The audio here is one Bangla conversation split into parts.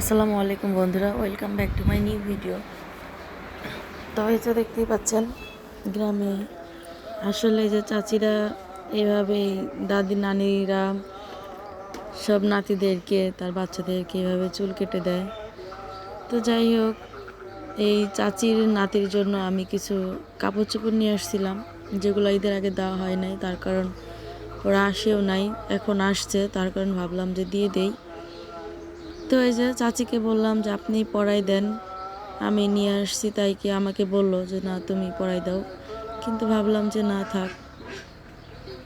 আসসালামু আলাইকুম বন্ধুরা welcome back to my new video তো এই যে দেখতেই পাচ্ছেন, গ্রামে আসলে যে চাচিরা এভাবে দাদি নানিরা সব নাতিদেরকে, তার বাচ্চাদেরকে এভাবে চুল কেটে দেয়। তো যাই হোক, এই চাচির নাতির জন্য আমি কিছু কাপড় চোপড় নিয়ে আসছিলাম, যেগুলো ঈদের আগে দেওয়া হয় নাই, তার কারণ ওরা আসেও নাই, এখন আসছে, তার কারণ ভাবলাম যে দিয়ে দেই। তো এই যে চাচিকে বললাম যে আপনি পড়াই দেন। আমি নিয়ে আসছি, তাই কি আমাকে বলল যে, না, তুমি পড়াই দাও। কিন্তু ভাবলাম যে, না, থাক।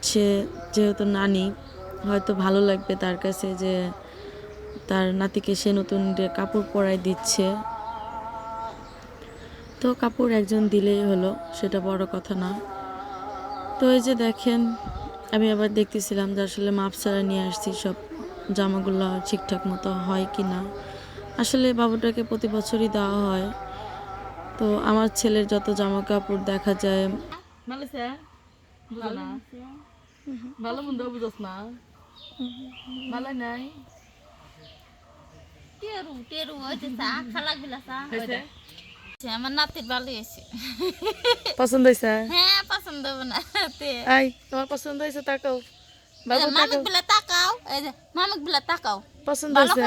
সে যেহেতু নানি, হয়তো ভালো লাগবে তার কাছে যে, তার নাতিকে সে নতুন কাপড় পরাই দিচ্ছে। তো কাপড় একজন দিলেই হলো, সেটা বড় কথা না। তো এই যে দেখেন, আমি আবার দেখতেছিলাম যে আসলে মাপসারা নিয়ে আসছি সব জামাগুলো ঠিকঠাক মতো হয় কি না। আসলে বাবুটাকে প্রতি বছরই দেওয়া হয়। তো আমার ছেলের যত জামা কাপড় দেখা যায় ভালো স্যার বুঝো না? ভালো মন্দ বুঝোস না? ভালো নাই? টেরু টেরু হয়েছে চা খালাক বিলা চা। হয়েছে? হয়েছে আমার নাতির ভালো হয়েছে। পছন্দ হয়েছে? হ্যাঁ পছন্দ হবে না। আই তোমার পছন্দ হয়েছে তাকাও মামিক বিলা তাকাও এই যে মামিক বিলা তাকাও পছন্দ হয়েছে